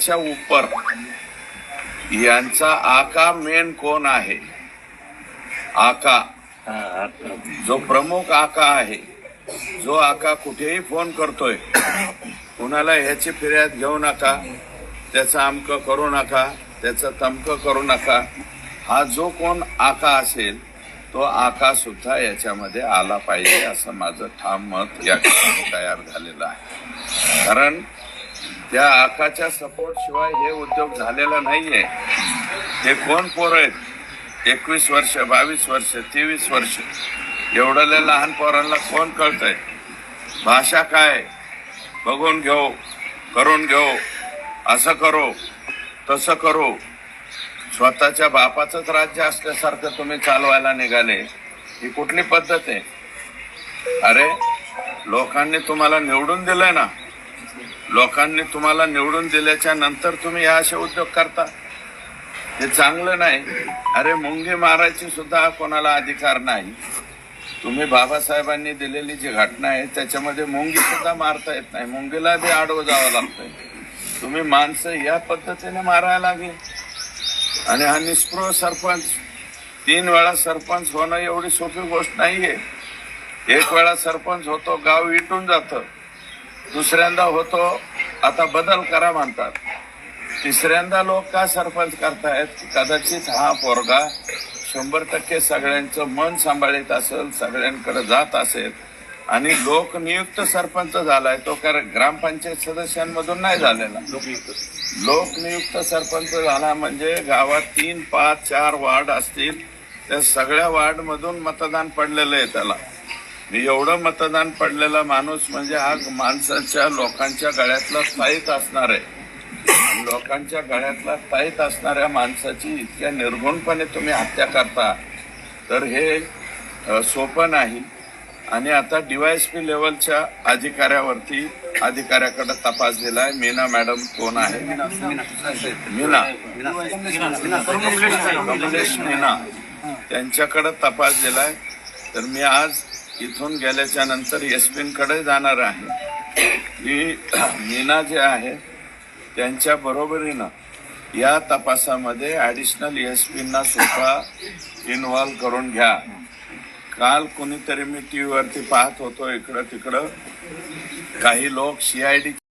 च्या उपर यांचा आका मेन कोण आहे? आका. जो प्रमुख आका आहे. जो आका कुठेही फोन करतोय. कुणाला ह्याची फिर्याद घेऊ नका. त्याचं अमकं करू नका. त्याचं तमकं करू नका. हा जो कोण आका असेल तो आका सुद्धा याच्यामध्ये आला पाहिजे असं माझं ठाम मत या ठिकाणी तयार झालेलं आहे. कारण त्या आकाच्या सपोर्ट शिवाय हे उद्योग झालेला नाहीये. हे कोण पोरं आहेत? एकवीस वर्ष बावीस वर्ष तेवीस वर्ष. एवढ्या लहान पोरांना कोण कळतंय? भाषा काय? बघून घेऊ करून घेऊ. असं करू तसं करू. स्वतःच्या बापाचंच राज्य असल्यासारखं तुम्ही चालवायला निघाले. ही कुठली पद्धत आहे? अरे लोकांनी तुम्हाला निवडून दिलंय ना? लोकांनी तुम्हाला निवडून दिल्याच्या नंतर तुम्ही हे असे उद्योग करता? हे चांगलं नाही. अरे मुंगी मारायची सुद्धा कोणाला अधिकार नाही. तुम्ही बाबासाहेबांनी दिलेली जी घटना आहे त्याच्यामध्ये मुंगी सुद्धा मारता येत नाही. मुंगीला बी आडवं जावं लागतंय. तुम्ही माणसं या पद्धतीने मारायला लागली. आणि हा निस्पृह सरपंच तीन वेळा सरपंच होणं एवढी सोपी गोष्ट नाहीये. एक वेळा सरपंच होतो गाव विटून जातं. दुसऱ्यांदा होतो आता बदल करा म्हणतात. तिसऱ्यांदा लोक का सरपंच करतायत? कदाचित हा पोरगा शंभर टक्के सगळ्यांचं मन सांभाळीत असेल सगळ्यांकडे जात असेल आणि लोकनियुक्त सरपंच झालाय तो कारण ग्रामपंचायत सदस्यांमधून नाही झालेला. लोकनियुक्त सरपंच झाला म्हणजे गावात तीन पाच चार वार्ड असतील त्या सगळ्या वार्ड मधून मतदान पडलेलं आहे त्याला. एवढं मतदान पडलेला माणूस म्हणजे हा माणसाच्या लोकांच्या गळ्यातला स्थायिक असणार आहे. लोकांच्या गळ्यातला स्थायिक असणाऱ्या माणसाची इतक्या निर्गुणपणे तुम्ही हत्या करता. तर हे सोपं नाही. आणि आता डीवायएसपी लेवलच्या अधिकाऱ्यावरती अधिकाऱ्याकडे तपास दिलाय मीना मॅडम कोण आहे? मीना मीना त्यांच्याकडे तपास दिलाय तर मी आज इथून गेल्याच्यानंतर एसकडे जाणार आहे. मी मीना जे आहे त्यांच्या बरोबरीनं या तपासामध्ये ॲडिशनल एस पींना सुद्धा इन्व्हॉल्व करून घ्या. काल कुणीतरी मी टी व्हीवरती पाहत होतो इकडं तिकडं काही लोक सी आय डी